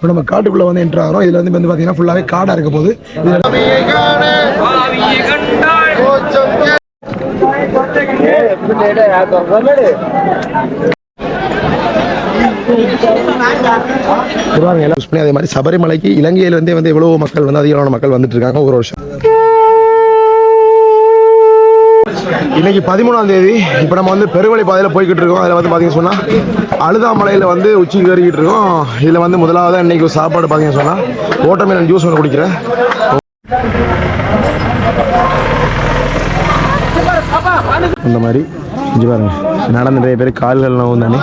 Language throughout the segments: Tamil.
இப்போ நம்ம காட்டுக்குள்ளே வந்து என்ட்ரு ஆகிறோம். இதில் வந்து வந்து பார்த்தீங்கன்னா ஃபுல்லாகவே காடாக இருக்க போகுது. யூஸ் பண்ணி அதே மாதிரி சபரிமலைக்கு இலங்கையில் வந்து எவ்வளோ மக்கள் வந்து அதிகமான மக்கள் வந்துட்டு இருக்காங்க ஒரு வருஷம். இன்னைக்கு பதிமூணாம் தேதி இப்போ நம்ம வந்து பெருவழி பாதையில் போய்கிட்டு இருக்கோம். அதில் வந்து பார்த்தீங்கன்னா சொன்னால் அழுதாமலையில் வந்து உச்சிக்கு ஏறிக்கிட்டு இருக்கோம். இதில் வந்து முதலாவது இன்றைக்கி ஒரு சாப்பாடு பார்த்தீங்கன்னு சொன்னால் ஓட்டமேலன் ஜூஸ் ஒன்று குடிக்கிறேன். இந்த மாதிரி இங்கே பாருங்க நடந்த நிறைய பேர் கால்கள் நோவும் தானே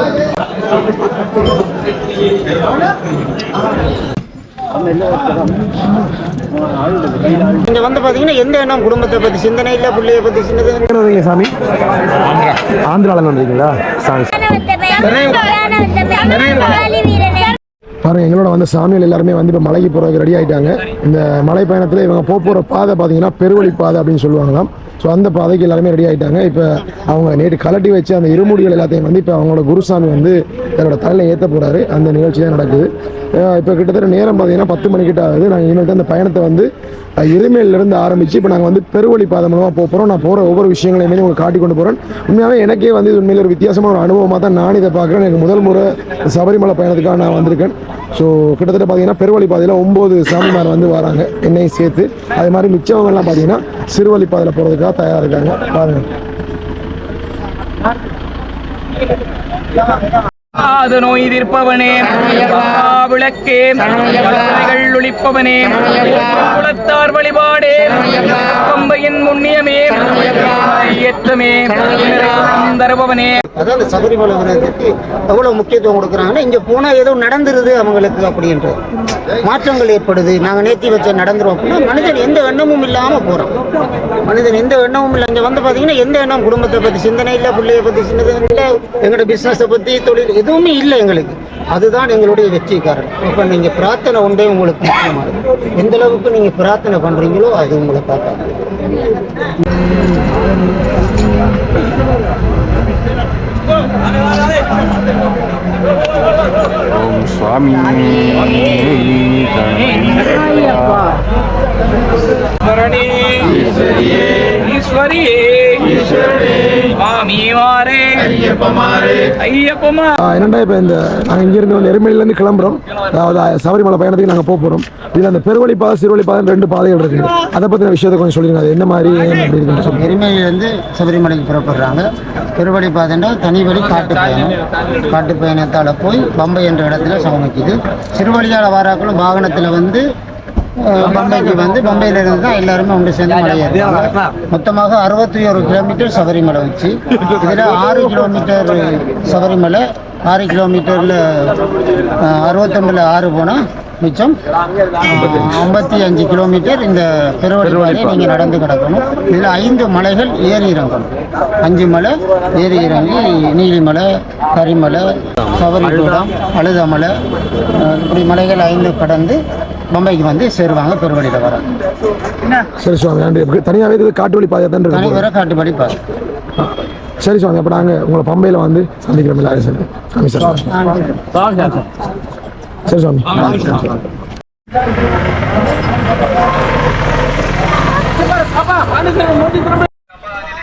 இங்க வந்து பாத்தீங்கன்னா எந்த எண்ணம் குடும்பத்தை பத்தி சிந்தனை இல்ல பிள்ளைய பத்தி சிந்தனை சாமி? ஆந்திராவில் வந்தீங்களா சாமி. பாருங்க எங்களோட வந்து சாமிகள் எல்லாருமே வந்து இப்போ மலைக்கு போகிறதுக்கு ரெடி ஆகிட்டாங்க இந்த மலை பயணத்தில் இவங்க போக போகிற பாதை பார்த்தீங்கன்னா பெருவழி பாதை அப்படின்னு சொல்லுவாங்களாம். ஸோ அந்த பாதைக்கு எல்லாருமே ரெடி ஆகிட்டாங்க இப்போ அவங்க நேற்று கலட்டி வச்சு அந்த இருமுடிகள் எல்லாத்தையும் வந்து இப்போ அவங்களோட குருசாமி வந்து தன்னோட தலையில் ஏற்ற போகிறாரு அந்த நிகழ்ச்சி தான் நடக்குது. இப்போ கிட்டத்தட்ட நேரம் பார்த்தீங்கன்னா பத்து மணிக்கிட்ட ஆகுது. நாங்கள் இனிமேல் அந்த பயணத்தை வந்து இருமையிலிருந்து ஆரம்பித்து இப்போ நாங்கள் வந்து பெருவழி பாதை மூலமாக போக போகிறோம் நான் போகிற ஒவ்வொரு விஷயங்களையுமே உங்களுக்கு காட்டி கொண்டு போகிறேன் உண்மையாகவே எனக்கே வந்து இது உண்மையில ஒரு வித்தியாசமான ஒரு அனுபவமாக தான் நான் இதை பார்க்குறேன். எனக்கு முதல் முறை சபரிமலை பயணத்துக்காக நான் வந்திருக்கேன். ஸோ கிட்டத்தட்ட பார்த்தீங்கன்னா பெருவழி பாதையில் ஒம்பது சாமிமார் வந்து வராங்க. என்னையும் சேர்த்து. அதே மாதிரி மிச்சவங்கள்லாம் பார்த்தீங்கன்னா சிறுவழி பாதையில் போகிறதுக்காக தயாராக இருக்காங்க. பாருங்கள் அது நோய் தீர்ப்பவனே. விளக்கே. கற்பனைகள் ஒழிப்பவனே. குலத்தார் வழிபாடே. பம்பையின் முன்னியமே. ஐயத்தமே தருபவனே. அதாவது சபரிமலை விரதத்துக்கு எவ்வளவு முக்கியத்துவம் கொடுக்குறாங்கன்னா இங்க போனா ஏதோ நடந்துருது அவங்களுக்கு அப்படின்ற மாற்றங்கள் ஏற்படுது. நாங்க நேத்தி வச்ச நடந்துரும் அப்படின்னா மனிதன் எந்த எண்ணமும் இல்லாம போறோம் மனிதன் எந்த எண்ணமும் இல்லை. இங்க வந்து பாத்தீங்கன்னா எந்த எண்ணம்? குடும்பத்தை பத்தி சிந்தனை இல்லை பிள்ளைய பத்தி சிந்தனை இல்லை எங்களோட பிசினஸை பத்தி தொழில் எதுவுமே இல்லை எங்களுக்கு. அதுதான் எங்களுடைய வெற்றி காரணம் இப்ப நீங்க பிரார்த்தனை ஒன்றே உங்களுக்கு முக்கியமானது எந்த அளவுக்கு நீங்க பிரார்த்தனை பண்றீங்களோ அது உங்களை ஓம் சுவாமி ஈஸ்வரியே. என்னடா இப்போ இந்த நாங்கள் இங்கேருந்து வந்து எருமையிலேருந்து கிளம்புறோம். அதாவது சபரிமலை பயணத்துக்கு நாங்கள் போக போகிறோம் இதில் அந்த பெருவழி பாதை சிறுவழி பாதை ரெண்டு பாதைகள் இருக்குது. அதை பற்றின விஷயத்தை கொஞ்சம் சொல்லிடுங்க. அது என்ன மாதிரி ஏன் அப்படி இருக்குன்னு சொல்லுங்கள் எருமையிலிருந்து சபரிமலைக்கு புறப்படுறாங்க. பெருவழி பாதைன்னா தனி வழி காட்டு பயணம். காட்டு பயணத்தால் போய் பம்பை என்ற இடத்துல சமமிக்குது சிறுவழியால் வாராக்களும் வாகனத்தில் வந்து பம்பைக்கு வந்து பம்பையில இருந்து தான் எல்லாருமே ஒன்று சேர்ந்து மலை ஏறுறாங்க. மொத்தமாக அறுபத்தி ஒரு கிலோமீட்டர் சபரிமலை வச்சு இதில் ஆறு கிலோமீட்டர் சபரிமலை ஆறு கிலோமீட்டரில் அறுபத்தொன்றில் ஆறு போனால் மிச்சம் ஐம்பத்தி அஞ்சு கிலோமீட்டர் இந்த பாதையை நீங்கள் நடந்து கிடக்கணும். இதில் ஐந்து மலைகள் ஏறி இறங்கணும். அஞ்சு மலை ஏறி இறங்கி நீலிமலை கரிமலை சபரிகூடம் அழுதமலை இப்படி மலைகள் ஐந்து கடந்து பம்பைக்கு வந்து சேருவாங்க பெருவழியில் வராங்க சரி சுவாமி நன்றி. தனியாகவே இது காட்டு வழி பாதை தான் தனி இருக்கு வர காட்டுப்படி பாதை சரி சுவாமி அப்போ நாங்கள் உங்களை பம்பையில் வந்து சந்திக்கிறோம் எல்லாரும் சரி. சாமி சார். சரி. சுவாமி.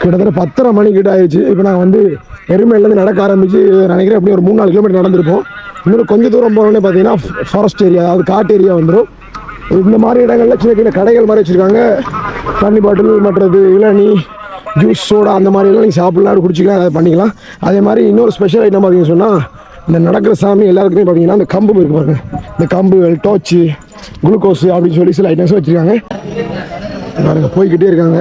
கிட்டத்தட்ட பத்தரை மணி கிட்ட ஆயிடுச்சு. இப்போ நாங்கள் வந்து எருமையிலேருந்து நடக்க ஆரம்பிச்சு நினைக்கிறேன் எப்படி ஒரு மூணு நாலு கிலோமீட்டர் நடந்திருப்போம். இன்னும் கொஞ்சம் தூரம் போனோடனே பார்த்தீங்கன்னா ஃபாரஸ்ட் ஏரியா அதாவது காட்டு ஏரியா வந்துடும் இந்த மாதிரி இடங்கள்ல சின்ன சின்ன கடைகள் மாதிரி வச்சுருக்காங்க. தண்ணி பாட்டில் மற்றது இளநீ ஜூஸ் சோடா அந்த மாதிரி எல்லாம் நீங்கள் சாப்பிடலாம் குடிச்சிக்கலாம் அதை பண்ணிக்கலாம். அதே மாதிரி இன்னொரு ஸ்பெஷல் ஐட்டம் பார்த்தீங்கன்னு சொன்னால் இந்த நடக்கிற சாமி எல்லாருக்குமே பார்த்தீங்கன்னா இந்த கம்பு இருக்கு பாருங்க. இந்த கம்புகள் டோச்சு குளுக்கோஸ் அப்படின்னு சொல்லி சில ஐட்டம்ஸ் வச்சுருக்காங்க. பாருங்க போய்கிட்டே இருக்காங்க.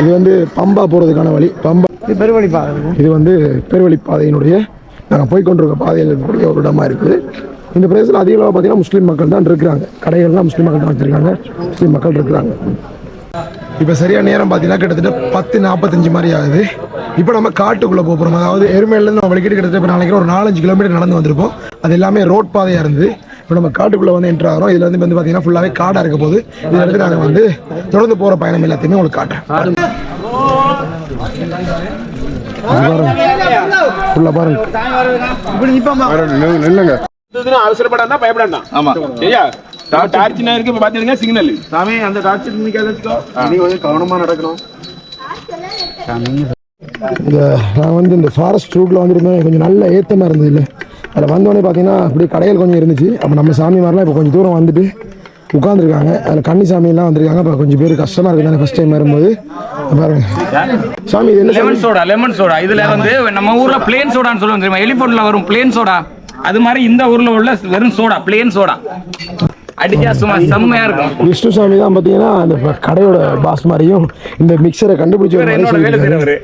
இது வந்து பம்பா போகிறதுக்கான வழி. பம்பா பெருவழி பாதை இது வந்து பெருவழி பாதையினுடைய நாங்கள் போய் கொண்டிருக்க பாதையில் இருக்கக்கூடிய ஒரு இடமா இருக்குது. இந்த பிரதேசத்தில் அதிக அளவு பார்த்தீங்கன்னா முஸ்லீம் மக்கள் தான் இருக்கிறாங்க. கடைகள்லாம் முஸ்லீம் மக்கள் தான் வச்சுருக்காங்க. முஸ்லீம் மக்கள் இருக்கிறாங்க. இப்போ சரியா நேரம் பார்த்தீங்கன்னா கிட்டத்தட்ட பத்து நாற்பத்தஞ்சு மாதிரி ஆகுது. இப்போ நம்ம காட்டுக்குள்ளே போகிறோம் அதாவது எருமையிலேருந்து நம்ம வலிக்கிட்டு கிட்டத்தட்ட இப்போ நாளைக்கு ஒரு நாலஞ்சு கிலோமீட்டர் நடந்து வந்திருப்போம். அது எல்லாமே ரோட் பாதையாக இருந்தது இப்போ நம்ம காட்டுக்குள்ளே வந்து என்ட்ரு ஆகிறோம். இதில் வந்து வந்து பார்த்தீங்கன்னா ஃபுல்லாகவே காடாக இருக்க போது இதில் இருந்து நாங்கள் வந்து தொடர்ந்து போகிற பயணம் எல்லாத்தையுமே உங்களுக்கு காட்டுறேன் ஃபுல்லாக பாருங்க. நில்லுங்க. இதுன்னு அவசரப்படாண்டா பயப்படாண்டாம் ஆமா. சரியா? டா- டார்ச் நேருக்கு இப்ப சிக்னல் சாமி அந்த டார்ச் நிக்காத வச்சுக்கோ. நீ கொஞ்சம் கவனமா நடக்கணும். இந்த நான் வந்து இந்த ஃபாரஸ்ட் ரூட்டில் வந்துருந்தேன் கொஞ்சம் நல்ல ஏத்தமாக இருந்தது இல்லை. அதில் வந்தோடனே பார்த்தீங்கன்னா அப்படியே கடைகள் கொஞ்சம் இருந்துச்சு. அப்போ நம்ம சாமி மாதிரிலாம் இப்போ கொஞ்சம் தூரம் வந்துட்டு உட்காந்துருக்காங்க அதில் கன்னி சாமியெல்லாம் வந்திருக்காங்க. அப்போ கொஞ்சம் பேர் கஷ்டமாக இருக்குது தானே ஃபஸ்ட் டைம் வரும்போது. பாருங்க. சாமி இது லெமன் சோடா லெமன் சோடா இதுல வந்து நம்ம ஊர்ல பிளேன் சோடான்னு சொல்லுவாங்க தெரியுமா? எலிபோன்ட்ல வரும் பிளேன் சோடா அது மாதிரி இந்த ஊர்ல உள்ள வெறும் சோடா பிளேன் சோடா. அடிச்சா சும்மா செம்மையா இருக்கும். விஷ்ணு சாமி தான் பார்த்தீங்கன்னா அந்த கடையோட பாஸ் மாதிரியும் இந்த மிக்சரை கண்டுபிடிச்ச என்னோட வேலை. செய்யறவரு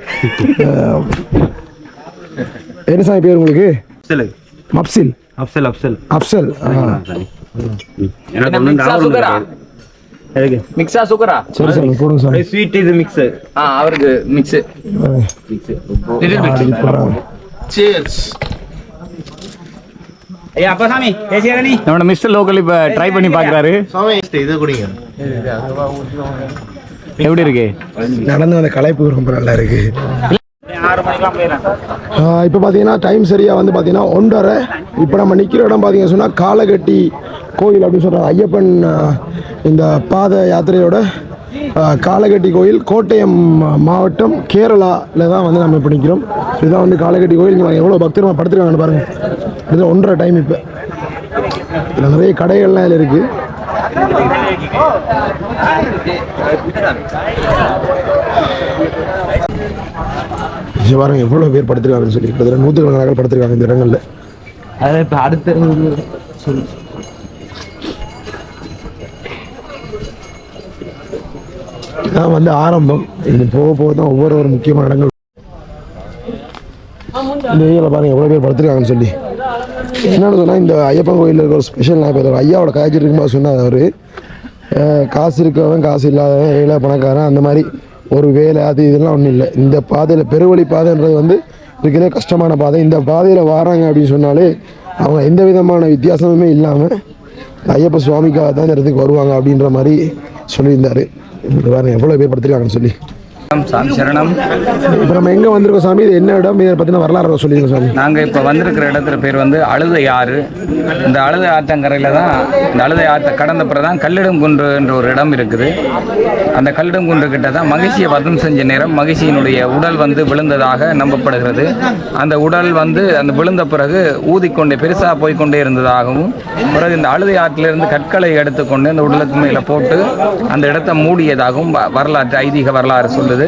என்ன சாமி பேர் உங்களுக்கு? மப்சில். அப்சல் அப்சல். அப்சல் மிக்ஸா சுகரா? மிக்ஸா சுகரா? சரி சாமி போடுங்க சாமி. ஸ்வீட் இது மிக்ஸ் ஆ அவருக்கு மிக்ஸ் போடுறாங்க. ஐயா அப்பா சாமி பேசியாத நீ. நம்மளோட மிஸ்டர் லோக்கல் இப்ப ட்ரை பண்ணி பாக்குறாரு. சாமி இது குடிங்க. எப்படி இருக்கு? நடந்து வந்த கலைப்பு ரொம்ப நல்லா இருக்கு. இப்போ பார்த்தீங்கன்னா டைம் சரியாக வந்து பார்த்தீங்கன்னா ஒன்றரை. இப்போ நம்ம நிற்கிற இடம் பார்த்தீங்கன்னா சொன்னால் காலகட்டி கோயில் அப்படின்னு சொல்கிறாங்க ஐயப்பன் இந்த பாத யாத்திரையோட காலகட்டி கோயில் கோட்டயம் மாவட்டம் கேரளாவில் தான் வந்து நம்ம இப்போ நிற்கிறோம் இதுதான் வந்து காலகட்டி கோயில் இங்கே எவ்வளோ பக்தர்கள் படுத்துருக்காங்கன்னு பாருங்கள் இது ஒன்றரை டைம் இப்போ. இதில் நிறைய கடைகள்லாம் இதில் இருக்குது பாருங்க எவ்வளோ பேர் படுத்திருக்காங்கன்னு சொல்லி. கிட்டத்தட்ட நூற்றுக்கணக்கான படுத்திருக்காங்க இந்த இடங்களில். அது இப்போ அடுத்த சொல்லு. இதான் வந்து ஆரம்பம். இது போக போக தான் ஒவ்வொரு ஒரு முக்கியமான இடங்கள். இந்த ஏரியாவில் பாருங்க எவ்வளோ பேர் படுத்திருக்காங்கன்னு சொல்லி. என்னென்னு சொன்னால் இந்த ஐயப்பன் கோயிலில் இருக்க ஒரு ஸ்பெஷல் நான் இப்போ ஐயாவோட காய்ச்சல் இருக்கும்போது சொன்னார் அவர். காசு இருக்கவன் காசு இல்லாதவன் ஏழை பணக்காரன் அந்த மாதிரி ஒரு வேலை அது இதெல்லாம் ஒன்றும் இல்லை. இந்த பாதையில் பெருவழி பாதைன்றது வந்து இருக்கிற கஷ்டமான பாதை. இந்த பாதையில் வராங்க அப்படின்னு சொன்னாலே அவங்க எந்த விதமான வித்தியாசமுமே இல்லாமல் ஐயப்ப சுவாமிக்காக தான் இந்த இடத்துக்கு வருவாங்க அப்படின்ற மாதிரி சொல்லியிருந்தார். வேறு எவ்வளோ பேர் படுத்துருக்காங்கன்னு சொல்லி. சாமி சரணம். இப்போ நம்ம எங்கே வந்திருக்கோம் சாமி? இது என்ன இடம்? இதை பற்றின வரலாறு சொல்லிடுங்க சாமி. நாங்க இப்ப வந்திருக்கிற இடத்துல பேர் வந்து அழுதை ஆறு இந்த அழுதை ஆற்றங்கரையில தான் இந்த அழுதை ஆற்றை கடந்த பிறகு தான் கல்லிடம் குன்று என்ற ஒரு இடம் இருக்குது. அந்த கல்லிடம் குன்று கிட்ட தான் மகிழ்ச்சியை வதம் செஞ்ச நேரம் மகிழ்ச்சியினுடைய உடல் வந்து விழுந்ததாக நம்பப்படுகிறது. அந்த உடல் வந்து அந்த விழுந்த பிறகு ஊதிக்கொண்டே பெருசாக போய்க்கொண்டே இருந்ததாகவும் பிறகு இந்த அழுதை ஆற்றிலிருந்து கற்களை எடுத்துக்கொண்டு அந்த உடலத்து மேல போட்டு அந்த இடத்தை மூடியதாகவும் வரலாற்று ஐதீக வரலாறு சொல்லுது.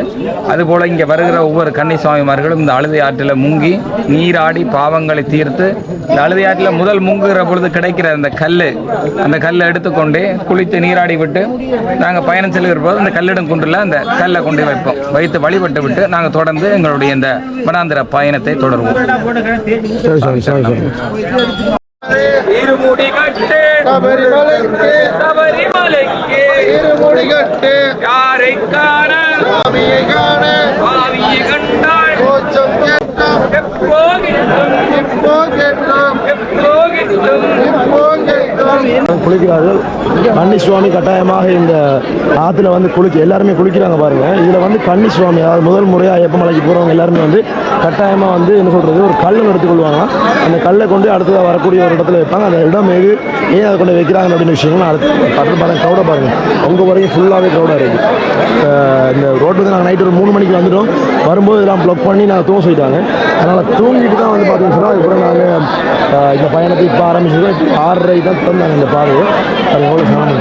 அதுபோல இங்கே வருகிற ஒவ்வொரு கன்னி சுவாமிமார்களும் இந்த அழுதை ஆற்றில் முங்கி நீராடி பாவங்களை தீர்த்து இந்த அழுதை ஆற்றில் முதல் முங்குகிற பொழுது கிடைக்கிற அந்த கல் அந்த கல்லை எடுத்துக்கொண்டு குளித்து நீராடி விட்டு நாங்கள் பயணம் செல்கிற போது அந்த கல்லிடம் குன்றில் அந்த கல்லை கொண்டு வைப்போம். வைத்து வழிபட்டு விட்டு நாங்கள் தொடர்ந்து எங்களுடைய இந்த வனாந்திர பயணத்தை தொடருவோம். சரி சாமி சரி சாமி இருமுடி கட்டு. சபரிமலைக்கு யாரை காண? பாவியை கண்டாள் எப்போ கிட்டும் எப்போ கிட்டும் குளிக்கிறார்கள். கன்னி சுவாமி கட்டாயமாக இந்த ஆற்றுல வந்து குளிக்க எல்லாருமே குளிக்கிறாங்க பாருங்க. இதில் வந்து கன்னி சுவாமி அதாவது முதல் முறையாக ஐயப்பமலைக்கு போகிறவங்க எல்லாருமே வந்து கட்டாயமாக வந்து என்ன சொல்கிறது ஒரு கல்லை எடுத்துக்கொள்வாங்க அந்த கல்லை கொண்டு அடுத்ததாக வரக்கூடிய ஒரு இடத்துல வைப்பாங்க. அந்த இடம் எது ஏன் அதை கொண்டு வைக்கிறாங்க அப்படின்னு விஷயங்கள்லாம் அடுத்து பக்கத்து பாருங்கள் க்ரௌடாக பாருங்கள் உங்கள் வரைக்கும் ஃபுல்லாகவே க்ரௌடாக இருக்குது இந்த ரோட்டு வந்து நாங்கள் நைட்டு ஒரு மூணு மணிக்கு வந்துட்டோம். வரும்போது இதெல்லாம் ப்ளக் பண்ணி நாங்கள் தூங்க சொல்லிட்டாங்க. அதனால் தூங்கிட்டு தான் வந்து பார்த்தீங்கன்னு சொன்னால் அதுக்கப்புறம் நாங்கள் இந்த பயணத்தை இப்போ ஆரம்பிச்சிருக்கோம் இப்போ ஆறரை தான் திறந்தாங்க இந்த பாதையை. அது எவ்வளோ சாமி.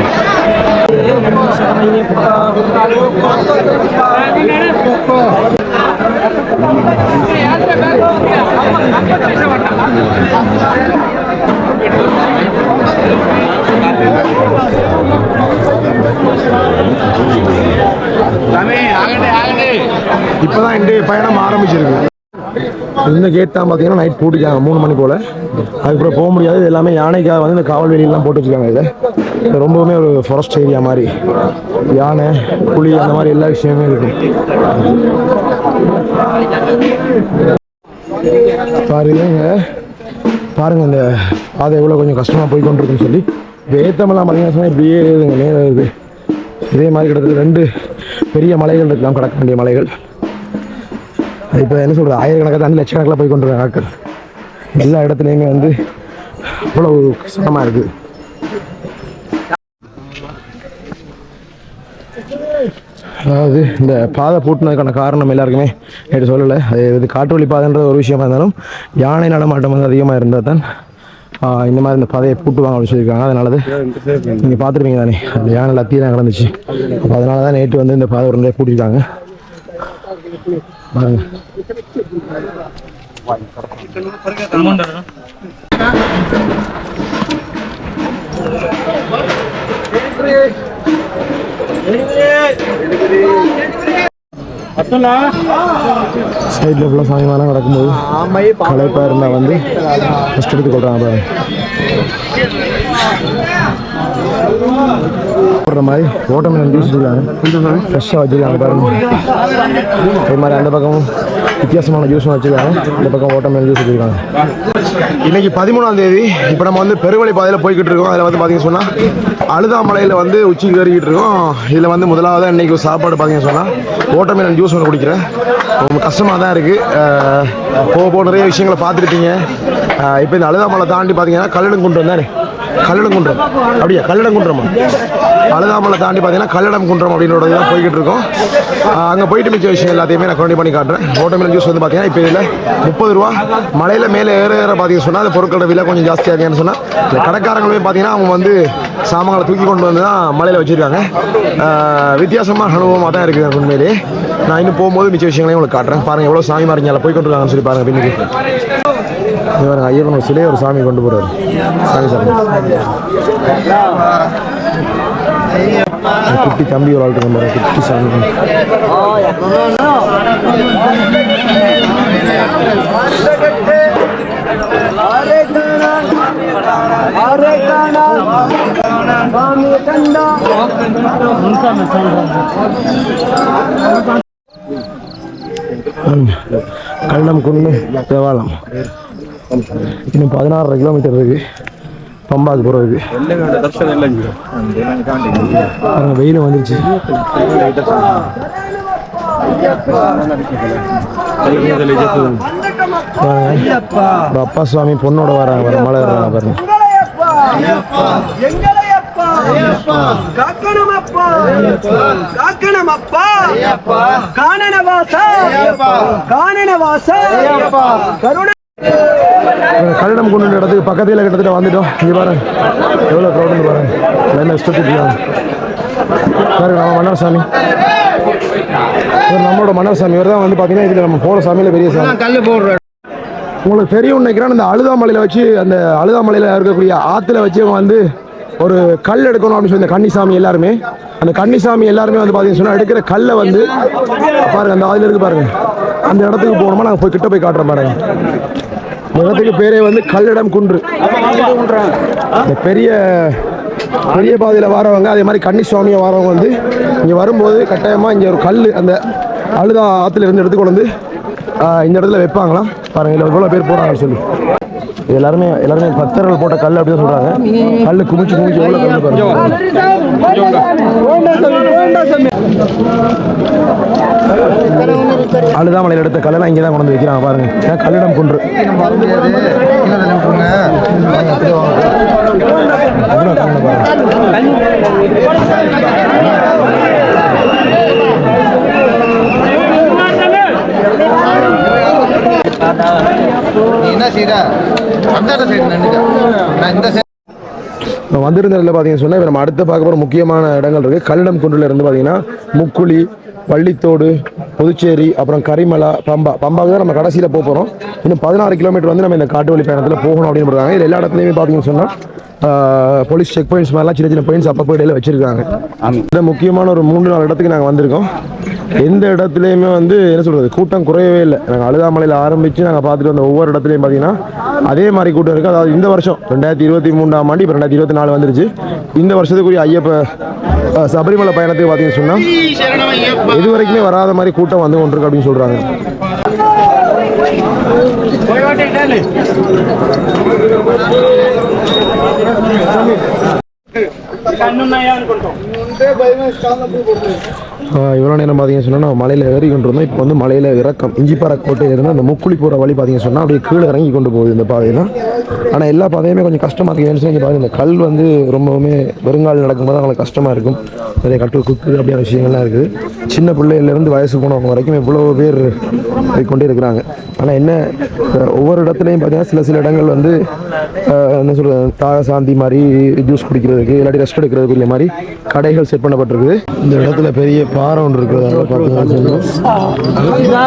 இப்போ தான் இந்த பயணம் ஆரம்பிச்சிருக்கு. இந்த கேட் தான் பார்த்தீங்கன்னா நைட் பூட்டிக்காங்க மூணு மணி போல். அதுக்கப்புறம் போக முடியாது. இது எல்லாமே யானைக்காக வந்து இந்த காவல் வெளியிலாம் போட்டு வச்சுருக்காங்க இதில் இது ரொம்பவுமே ஒரு ஃபாரஸ்ட் ஏரியா மாதிரி. யானை புலி அந்த மாதிரி எல்லா விஷயமே இருக்கும் பாருங்க பாருங்க இந்த பாதை எவ்வளோ கொஞ்சம் கஷ்டமாக போய் கொண்டிருக்குன்னு சொல்லி. இப்போ ஏத்தமெல்லாம் பார்த்தீங்கன்னா சொன்னால் இப்படியே இதுங்க நேரம் இருக்குது இதே மாதிரி கிட்டத்தட்ட ரெண்டு பெரிய மலைகள் இருக்கலாம். கடக்க வேண்டிய மலைகள். இப்போ என்ன சொல்கிறது ஆயிரக்கணக்காக தண்ணி லட்சக்கணக்கில் போய் கொண்டு ஆட்கள். எல்லா இடத்துலையுமே வந்து அவ்வளோ கஷ்டமாக இருக்குது அதாவது இந்த பாதை பூட்டினதுக்கான காரணம் எல்லாருக்குமே நேற்று சொல்லலை. அது இது காட்டு வழி பாதைன்ற ஒரு விஷயமா இருந்தாலும் யானை நடமாட்டம் வந்து அதிகமாக இருந்தால் தான் இந்த மாதிரி இந்த பாதையை பூட்டுவாங்க அப்படின்னு சொல்லியிருக்காங்க. அதனால நீங்கள் பார்த்துருப்பீங்க தானே. அந்த யானை லத்தியெல்லாம் கிடந்துச்சு. அப்போ அதனால தான் நேற்று வந்து இந்த பாதை உடனே பூட்டிட்டாங்க பாருங்க சைடில் ஃபுல்லாக சாயங்காலம் நடக்கும்போது களைப்பாக வந்து ஃபஸ்ட் எடுத்து பாருங்க. போடுற மாதிரி ஓட்டமில் ஜூஸ் வச்சுருக்காங்க. ஃப்ரெஷ்ஷாக வச்சுருக்காங்க பாருங்க. அதே மாதிரி அந்த பக்கமும் வித்தியாசமான ஜூஸும் வச்சுருக்காங்க. இந்த பக்கம் ஓட்டமில் ஜூஸ் வச்சுருக்காங்க. இன்னைக்கு பதிமூணாம் தேதி இப்போ நம்ம வந்து பெருவழி பாதையில் போய்கிட்டு இருக்கோம். அதில் வந்து பார்த்தீங்கன்னு சொன்னால் அழுதாமலையில் வந்து உச்சி ஏறிக்கிட்டு இருக்கோம். இதில் வந்து முதலாவது இன்னைக்கு ஒரு சாப்பாடு பார்த்தீங்கன்னு சொன்னால் ஓட்டமிலன் ஜூஸ் ஒன்று குடிக்கிறேன். ரொம்ப கஷ்டமாக தான் இருக்குது போக போக நிறைய விஷயங்களை பார்த்துருப்பீங்க. இப்போ இந்த அழுதாமலை தாண்டி பார்த்தீங்கன்னா கல்லணங்குன்றம் தானே. கல்லடங்குன்றம் அப்படியா? கல்லடங்குன்றமா அழுதாமலை தாண்டி பார்த்தீங்கன்னா கல்லடம் குன்றம் அப்படின்றத தான் போய்கிட்டு இருக்கோம். அங்கே போயிட்டு மிச்ச விஷயம் எல்லாத்தையுமே நான் கொண்டு பண்ணி காட்டுறேன். ஓட்டமிலன் ஜூஸ் வந்து பார்த்தீங்கன்னா இப்போ இதில் முப்பது ரூபா. மலையில் மேலே ஏற ஏற பார்த்தீங்கன்னு சொன்னால் அந்த பொருட்களோட விலை கொஞ்சம் ஜாஸ்தியாக இருக்குன்னு சொன்னால் இந்த கடைக்காரங்களுமே பார்த்தீங்கன்னா அவங்க வந்து சாமான்களை தூக்கி கொண்டு வந்து தான் மலையில் வச்சுருக்காங்க. வித்தியாசமான அனுபவமாக தான் இருக்குது உண்மையிலே. உண்மையிலேயே நான் இன்னும் போகும்போது மிச்ச விஷயங்களையும் உங்களுக்கு காட்டுறேன். பாருங்கள் எவ்வளோ சாமி மாறிங்க போய் கொண்டு இருக்காங்கன்னு சொல்லி பாருங்கள் பின்னுக்கு. இவர் ஐயப்பன் ஒரு சிலையை ஒரு சாமி கொண்டு போகிறார் சாமி சாமி. குட்டி தம்பி ஒரு ஆள் இருக்காரு குட்டி சாமி. கள்ளம் குன்னு தேவாலம் இன்னும் பதினாறரை கிலோமீட்டர் இருக்கு. பம்பாக்கு போகிறதுக்கு பாருங்க வெயில் வந்துருச்சு. பாருங்க, அப்பா சுவாமி பொண்ணோட வராங்க பாருங்க மலை ஏறுறாங்க பாருங்க. காக்கணமப்பா. காக்கணமப்பா. காணனவாச. காணனவாச. கருண கல்லடம் கொண்டு இடத்துக்கு பக்கத்தில் கிட்டத்தட்ட வந்துட்டோம் இங்கே பாருங்க எவ்வளோ க்ரௌடுன்னு பாருங்க லைனில் இஷ்டத்துக்கு பாருங்க நம்ம மன்னர் சாமி இவர் நம்மளோட மன்னர் சாமி இவர் தான் வந்து பார்த்தீங்கன்னா இதில் நம்ம போகிற சாமியில் பெரிய சாமி. கல் போடுற உங்களுக்கு தெரியும் நினைக்கிறேன் அந்த அழுதாமலையில் வச்சு அந்த அழுதாமலையில் இருக்கக்கூடிய ஆற்றுல வச்சு வந்து ஒரு கல் எடுக்கணும் அப்படின்னு சொல்லி இந்த கன்னிசாமி எல்லாருமே. அந்த கன்னிசாமி எல்லாருமே வந்து பார்த்தீங்கன்னு சொன்னால் எடுக்கிற கல்லை வந்து பாருங்க அந்த ஆதியில் இருக்கு பாருங்க. அந்த இடத்துக்கு போகணுமா நாங்கள் போய் கிட்ட போய் காட்டுறோம் பாருங்க. இந்த இடத்துக்கு பேரே வந்து கல்லிடம் குன்று. இந்த பெரிய பெரிய பாதையில் வரவங்க அதே மாதிரி கன்னிசுவாமியை வரவங்க வந்து இங்கே வரும்போது கட்டாயமாக இங்கே ஒரு கல் அந்த அழுதா ஆற்றுல இருந்து எடுத்துக்கொண்டு வந்து இந்த இடத்துல வைப்பாங்களாம். பாருங்கள் இதில் இவ்வளோ பேர் போகிறாங்கன்னு சொல்லி. எல்லாருமே எல்லாருமே பக்தர்கள் போட்ட கல் அப்படி தான் சொல்கிறாங்க கல் குமிச்சு குமிச்சு எவ்வளோ கல் அழுதாமலையில் எடுத்த கல்லெல்லாம் இங்கே தான் கொண்டு வந்து வைக்கிறாங்க பாருங்க. ஏன் கல்லிடம் குன்று. பாருங்க. நீ என்ன செய்யற அந்த சைடு நான் இந்த சைடு இப்போ வந்திருந்ததில் பார்த்தீங்கன்னு சொன்னால் இப்போ நம்ம அடுத்து பார்க்க போகிற முக்கியமான இடங்கள் இருக்குது கல்லிடம் குன்றில் இருந்து பார்த்தீங்கன்னா முக்குழி பள்ளித்தோடு புதுச்சேரி அப்புறம் கரிமலா பம்பா. பம்பாவுக்கு தான் நம்ம கடைசியில் போக போகிறோம் இன்னும் பதினாறு கிலோமீட்டர் வந்து நம்ம இந்த காட்டு வழி பயணத்தில் போகணும் அப்படின்னு இருக்காங்க இது எல்லா இடத்துலையுமே பார்த்தீங்கன்னு சொன்னால் போலீஸ் செக் பாயிண்ட்ஸ் மாதிரிலாம் சின்ன சின்ன பாயிண்ட்ஸ் அப்பப்போ இடையில வச்சிருக்காங்க. இந்த முக்கியமான ஒரு மூன்று நாலு இடத்துக்கு நாங்கள் வந்திருக்கோம். எந்த இடத்துலையுமே வந்து என்ன சொல்கிறது கூட்டம் குறையவே இல்லை. நாங்கள் அழுதாமலையில் ஆரம்பித்து நாங்கள் பார்த்துட்டு வந்த ஒவ்வொரு இடத்துலையும் பார்த்தீங்கன்னா அதே மாதிரி கூட்டம் இருக்குது அதாவது இந்த வருஷம் ரெண்டாயிரத்தி இருபத்தி மூன்றாம் ஆண்டு இப்போ ரெண்டாயிரத்தி இருபத்தி நாலு வந்துருச்சு. இந்த வருஷத்துக்குரிய ஐயப்ப சபரிமலை பயணத்துக்கு பார்த்தீங்கன்னு சொன்னால் இது வரைக்குமே வராத மாதிரி கூட்டம் வந்து கொண்டிருக்கு அப்படின்னு சொல்கிறாங்க కన్నున్నాయా అనుకుంటాం. ఉంటే భయం இவ்வளோ நேரம் பார்த்தீங்கன்னு சொன்னால் நம்ம மலையில் ஏறி கொண்டு இருந்தோம் இப்போ வந்து மலையில் இறக்கம் இஞ்சிப்பாறை கோட்டையிலிருந்து அந்த முக்குழி போகிற வழி பார்த்தீங்கன்னு சொன்னால் அப்படியே கீழே இறங்கி கொண்டு போகுது இந்த பாதையெல்லாம் ஆனால் எல்லா பாதையுமே கொஞ்சம் கஷ்டமாக இருக்குது ஏன்னு சொல்லி பாருங்க இந்த கல் வந்து ரொம்பவுமே வெறுங்கால் நடக்கும்போது அவங்களுக்கு கஷ்டமாக இருக்கும். நிறைய கட்டு குக்கு அப்படியான விஷயங்கள்லாம் இருக்குது. சின்ன பிள்ளையிலேருந்து வயசு போனவங்க வரைக்கும் இவ்வளோ பேர் போய்கொண்டே இருக்கிறாங்க. ஆனால் என்ன ஒவ்வொரு இடத்துலையும் பார்த்தீங்கன்னா சில சில இடங்கள் வந்து என்ன சொல்கிறது தாக சாந்தி மாதிரி ஜூஸ் குடிக்கிறதுக்கு இல்லாட்டி ரெஸ்ட் எடுக்கிறதுக்குரிய மாதிரி கடைகள் செட் பண்ணப்பட்டிருக்குது. இந்த இடத்துல பெரிய பா பாறை ஒன்று இருக்கிறதால பார்த்தீங்கன்னா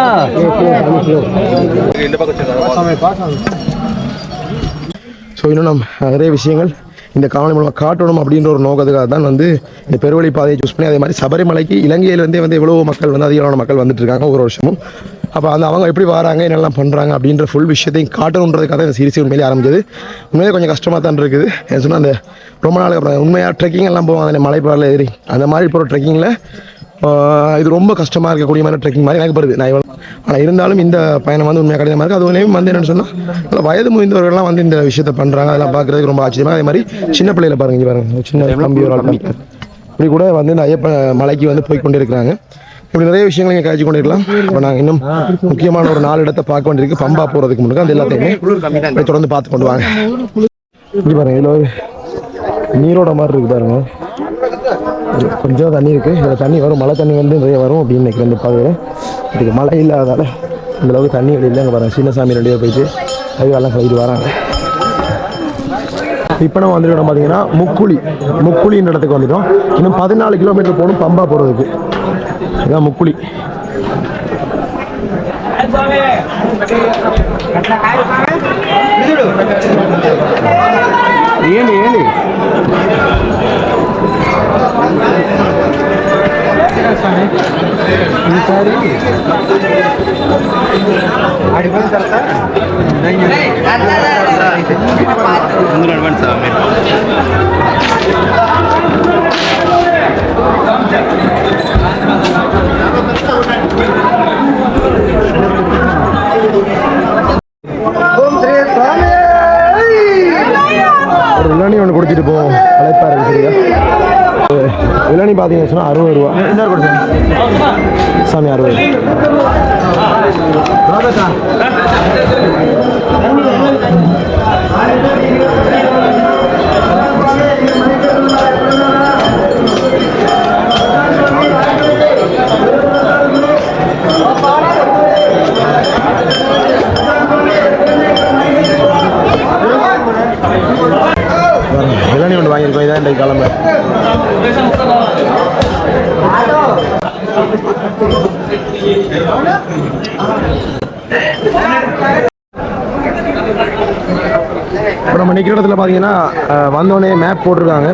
ஸோ இன்னும் நம்ம நிறைய விஷயங்கள் இந்த காணொலி மூலமாக காட்டணும் அப்படின்ற ஒரு நோக்கத்துக்காக தான் வந்து இந்த பெருவழி பாதையை சூஸ் பண்ணி அதே மாதிரி சபரிமலைக்கு இலங்கையிலேருந்தே வந்து எவ்வளோ மக்கள் வந்து அதிகமான மக்கள் வந்துட்டு இருக்காங்க ஒவ்வொரு வருஷமும். அப்போ அந்த அவங்க எப்படி வராங்க என்னெல்லாம் பண்ணுறாங்க அப்படின்ற ஃபுல் விஷயத்தையும் காட்டணுன்றதுக்காக தான் இந்த சீரிஸ் உண்மையிலே ஆரம்பிச்சது. உண்மையிலே கொஞ்சம் கஷ்டமாக தான் இருக்குது. ஏன்னு சொன்னால் அந்த ரொம்ப நாளுக்கு அப்புறம் உண்மையாக ட்ரெக்கிங் எல்லாம் போவாங்க அந்த மலைப்பாறையில் ஏறி. அந்த மாதிரி போகிற ட்ரெக்கிங்கில் இது ரொம்ப கஷ்டமாக இருக்கக்கூடிய மாதிரி ட்ரெக்கிங் மாதிரி எனக்கு வருது நான் இவ்வளோ ஆனால் இருந்தாலும் இந்த பயணம் வந்து உண்மையாக கடினமாக இருக்குது அதுவும் வந்து என்னென்னு சொன்னால் வயது முதிர்ந்தவர்கள்லாம் வந்து இந்த விஷயத்தை பண்ணுறாங்க அதெல்லாம் பார்க்குறதுக்கு ரொம்ப ஆச்சரியமாக அதே மாதிரி சின்ன பிள்ளையில பாருங்க இங்க பாருங்க. சின்ன தம்பி ஒரு ஆள். இப்படி கூட வந்து இந்த ஐயப்ப மலைக்கு வந்து போய் கொண்டே இருக்கிறாங்க இப்படி நிறைய விஷயங்கள் இங்கே காய்ச்சி கொண்டு இருக்கலாம் இப்போ நாங்கள் இன்னும் முக்கியமான ஒரு நாலு இடத்தை பார்க்க வேண்டியிருக்கு. பம்பா போகிறதுக்கு முன்னாடி அந்த எல்லாத்தையுமே தொடர்ந்து பார்த்து கொண்டு வாங்க. இங்கே பாருங்க இதில் நீரோட மாதிரி இருக்கு பாருங்க. கொஞ்சம் தண்ணி இருக்குது இதில் தண்ணி வரும். மழை தண்ணி வந்து நிறைய வரும் அப்படின்னு நினைக்கிறேன் இந்த பாதையில் இதுக்கு மழை இல்லாததால் இந்தளவுக்கு தண்ணி வெளியில் அங்கே பாருங்க சின்னசாமி ரெண்டு பேர் போயிட்டு அதுவெல்லாம் கழிட்டு வராங்க. இப்போ நம்ம வந்துட்டோம் பார்த்தீங்கன்னா முக்குழி முக்குழின்ற இடத்துக்கு வந்துட்டோம் இன்னும் பதினாலு கிலோமீட்டர் போகணும் பம்பா போகிறதுக்கு இதான் முக்குழி ఏంటి ఏంటి ஒரு பார்த்தீங்கன்னு சொன்னால் அறுபது ரூபா என்ன கொடுத்தேன் சாமி அறுபது பாருங்க, இளநீ ஒன்று இன்றைக்கு கிளம்பு இப்போ நம்ம நிற்கிற இடத்துல பார்த்தீங்கன்னா வந்தோடனே மேப் போட்டிருக்காங்க.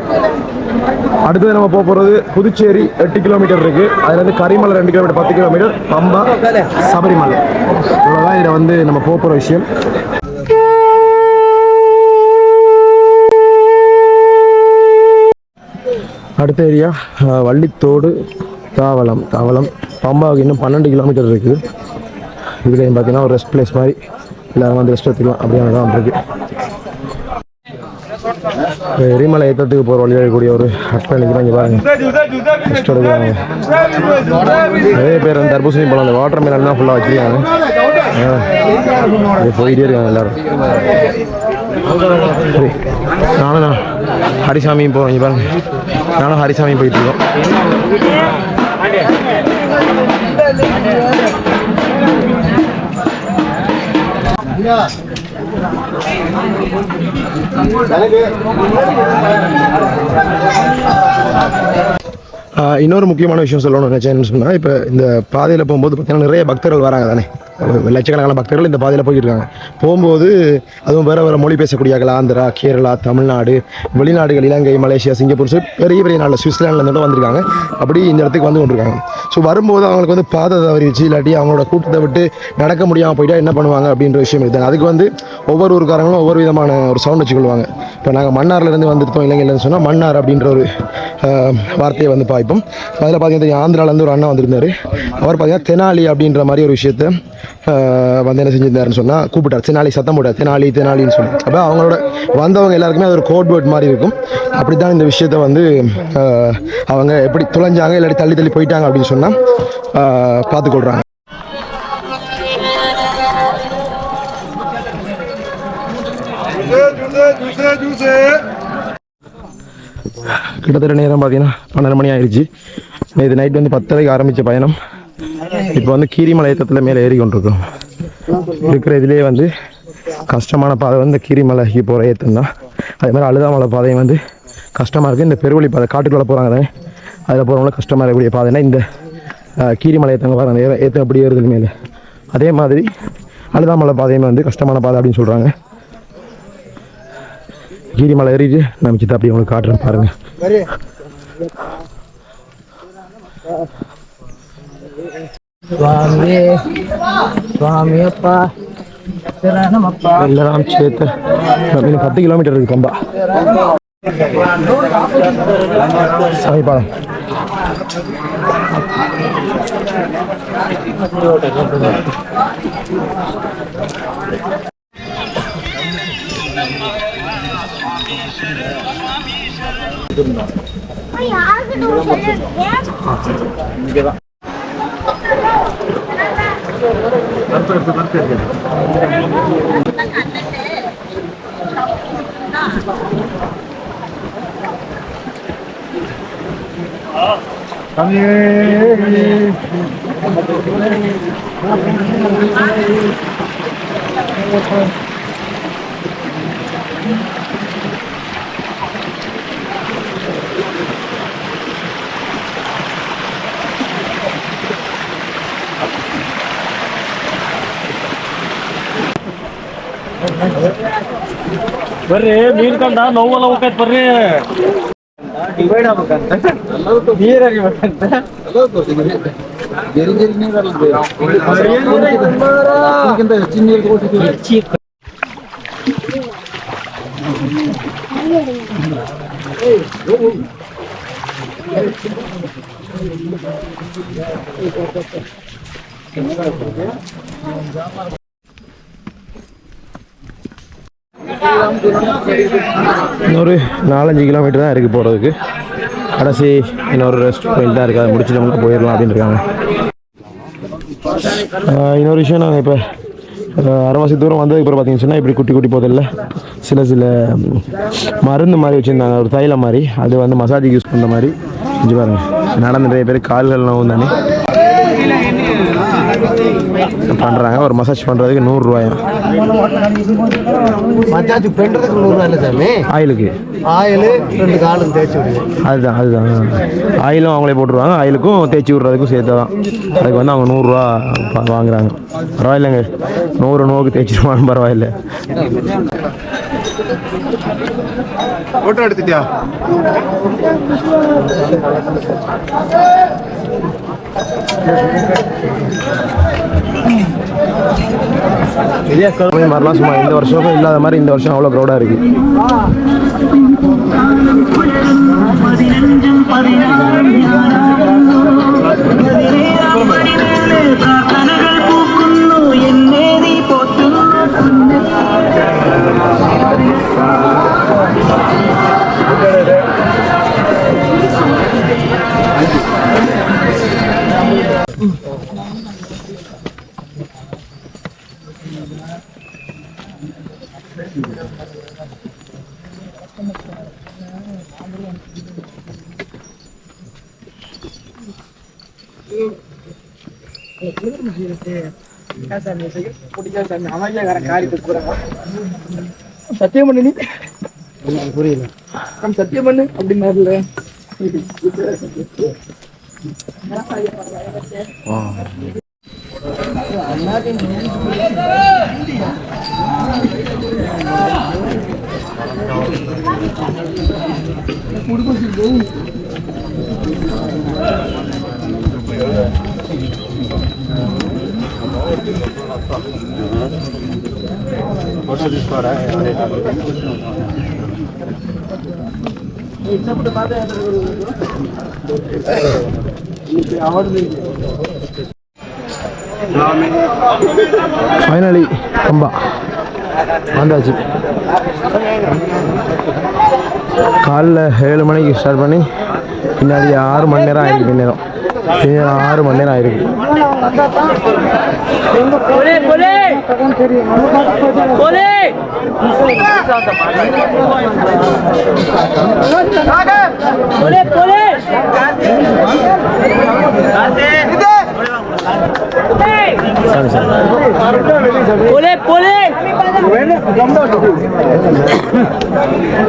அடுத்தது நம்ம போக போகிறது புதுச்சேரி எட்டு கிலோமீட்டர் இருக்குது அதுலேருந்து கரிமலை ரெண்டு கிலோமீட்டர் பத்து கிலோமீட்டர் பம்பா சபரிமலை. இவ்வளோதான் இதில் வந்து நம்ம போக போகிற விஷயம். அடுத்த ஏரியா வள்ளித்தோடு தாவளம். தாவளம் பம்பாவுக்கு இன்னும் பன்னெண்டு கிலோமீட்டர் இருக்குது இதுலேயும் பார்த்தீங்கன்னா ஒரு ரெஸ்ட் பிளேஸ் மாதிரி எல்லாரும் வந்து ரெஸ்ட் எடுத்துக்கலாம். அப்படியான தான் இருக்குது எரிமலை ஏற்றத்துக்கு போகிற வழி இருக்கக்கூடிய ஒரு ஹட்ல நிற்கிறாங்க இங்க பாருங்க. ரெஸ்ட் எடுக்கிறாங்க. நிறைய பேர் வந்து தர்பூசணி பழம் அந்த வாட்டர் மேலாம் தான் ஃபுல்லாக வச்சுருக்காங்க. போயிட்டே இருக்காங்க எல்லாரும். நானும் தான். ஹரிசாமியும் போகிறோம் இங்கே பாருங்க. நானும் ஹரிசாமியும் போயிட்டு இருக்கோம். இன்னொரு முக்கியமான விஷயம் சொல்லணும்னு நினைச்சேன்னு சொன்னால் இப்போ இந்த பாதையில் போகும்போது பார்த்தீங்கன்னா நிறைய பக்தர்கள் வராங்க தானே? லட்சக்கணக்கான பக்தர்கள் இந்த பாதையில் போயிட்டு இருக்காங்க போகும்போது அதுவும் வேறு வேறு மொழி பேசக்கூடியவர்கள் ஆந்திரா கேரளா தமிழ்நாடு வெளிநாடுகள் இலங்கை மலேசியா சிங்கப்பூர் பெரிய பெரிய நாளில் சுவிட்சர்லாண்ட்லேருந்து வந்திருக்காங்க. அப்படி இந்த இடத்துக்கு வந்து கொண்டிருக்காங்க. ஸோ வரும்போது அவங்களுக்கு வந்து பாதை தவறிச்சு இல்லாட்டி அவங்களோட கூட்டத்தை விட்டு நடக்க முடியாமல் போயிட்டா என்ன பண்ணுவாங்க அப்படின்ற விஷயம் இருக்குது. அதுக்கு வந்து ஒவ்வொரு ஊருக்காரங்களும் ஒவ்வொரு விதமான ஒரு சவுண்ட் வச்சுக்கொள்வாங்க. இப்போ நாங்கள் மன்னார்லேருந்து வந்துருக்கோம் இலங்கையிலேருந்து சொன்னால் மன்னார் அப்படின்ற ஒரு வார்த்தையை வந்து பாய்ப்போம். அதில் பார்த்தீங்கன்னா ஆந்திராலேருந்து ஒரு அண்ணா வந்திருந்தார். அவர் பார்த்தீங்கன்னா தெனாலி அப்படின்ற மாதிரி ஒரு விஷயத்த வந்து என்ன செஞ்சிருந்தாருன்னு சொன்னால் கூப்பிட்டார். தெனாலி சத்தம் போட்டார். தெனாலி தெனாலின்னு சொல்லி. அப்போ அவங்களோட வந்தவங்க எல்லாருக்குமே அது ஒரு கோட் வேர்ட் மாதிரி இருக்கும். அப்படி தான் இந்த விஷயத்த வந்து அவங்க எப்படி துளைஞ்சாங்க இல்லாட்டி தள்ளி தள்ளி போயிட்டாங்க அப்படின்னு சொன்னால் பார்த்துக்கொள்கிறாங்க கிட்டத்தட்ட நேரம் பார்த்தீங்கன்னா பன்னெண்டு மணி ஆயிடுச்சு நேற்று நைட் வந்து பத்தரைக்கு ஆரம்பித்த பயணம். இப்போ வந்து கீரிமலை ஏற்றத்தில் மேலே ஏறி கொண்டிருக்கோம். இருக்கிற இதுலேயே வந்து கஷ்டமான பாதை வந்து இந்த கீரிமலைக்கு போகிற ஏற்றம் தான். அதே மாதிரி அழுதாமலை பாதையும் வந்து கஷ்டமாக இருக்குது இந்த பெருவழி பாதை காட்டுக்குள்ளே போகிறாங்க அதில் போகிறவங்களும் கஷ்டமாக இருக்கக்கூடிய பாதைனா இந்த கீரிமலை ஏற்றங்க பாருங்க. ஏற ஏற்றம் அப்படி ஏறுது மேலே. அதே மாதிரி அழுதாமலை பாதையுமே வந்து கஷ்டமான பாதை அப்படின்னு சொல்கிறாங்க கீரிமலை ஏறிட்டு நம்ம சித்தா அப்படி உங்களுக்கு காட்டுறேன் பாருங்கள் சுவாமி சுவாமி அப்பா சரணமப்பா எல்லாம் சேர்த்து இன்னும் பத்து கிலோமீட்டர் இருக்கு 남편한테 남편이 강의 강의 ಬರ್ರಿ ನೀರ್ ಕಂಡ ನೋವಲ್ಲ ಹೋಗತ್ ಬರ್ರಿ ಡಿವೈಡ್ ಆಗ್ಬೇಕಂತ ನೀರ್ ಆಗಿಬೇಕಂತ இன்னொரு நாலஞ்சு கிலோமீட்டர் தான் இருக்குது போகிறதுக்கு கடைசி இன்னொரு ரெஸ்ட் பாயிண்ட் தான் இருக்குது அதை முடிச்சுட்டு போயிடலாம் அப்படின்னு இருக்காங்க. இன்னொரு விஷயம் நாங்கள் இப்போ அரைவாசி தூரம் வந்ததுக்கு அப்புறம் பார்த்தீங்கன்னு சொன்னால் இப்படி குட்டி குட்டி போதில்ல சில சில மருந்து மாதிரி வச்சுருந்தாங்க. ஒரு தைலம் மாதிரி. அது வந்து மசாஜுக்கு யூஸ் பண்ணுற மாதிரி. செஞ்சு பாருங்கள் நடந்து நிறைய பேர் கால்கள்லாம் வந்தானே பண்ணுறாங்க ஒரு மசாஜ் பண்ணுறதுக்கு நூறுரூவாயம் மச்சாச்சு பெண்றதுக்கு நூறுரூவா இல்லை சாமி? ஆயிலுக்கு. ஆயில் ரெண்டு காலும் தேய்ச்சி விடுங்க. அதுதான் அதுதான். ஆயிலும் அவங்களே போட்டுருவாங்க. ஆயிலுக்கும் தேய்ச்சி விட்றதுக்கும் சேர்த்து தான் அதுக்கு வந்து அவங்க நூறுரூவா பா- வாங்குறாங்க. பரவாயில்லைங்க. நூறு நோவுக்கு தேய்ச்சிருவான்னு பரவாயில்ல. ಫೋಟೋ எடுத்துட்டியா? இதே மாதிரிலாம் சும்மா இந்த வருஷமும் இல்லாத மாதிரி இந்த வருஷம் அவ்வளோ க்ரௌடாக சாமி அமைதியாக சத்தியம் பண்ணு புரியல. நம்ம சத்தியம் பண்ணு அப்படின்னாருல. குடும்பத்துக்கு ఫోటో తీసుకోరా ఇచ్చినప్పుడు ఫైనలీ కంబ மாந்தாச்சு காலைல ஏழு மணிக்கு ஸ்டார்ட் பண்ணி பின்னாடி ஆறு மணி நேரம் ஆயிடுச்சு நேரம் ஆறு மணி நேரம் ஆயிருக்கு சரி சரி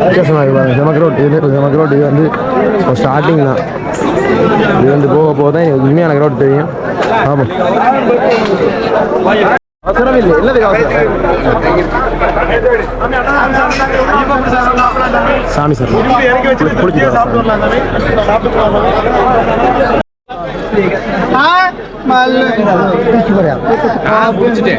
வித்தியாசமாக இருக்கு பாருங்க. செமக் ரோட். இது செமக் ரோட். இது வந்து ஸ்டார்டிங் தான். இது வந்து போக போக தான் எனக்கு உண்மையான ரோட் தெரியும். ஆமாம் அவசரம் இல்லை. சாமி சார். കുടിച്ചിട്ടേ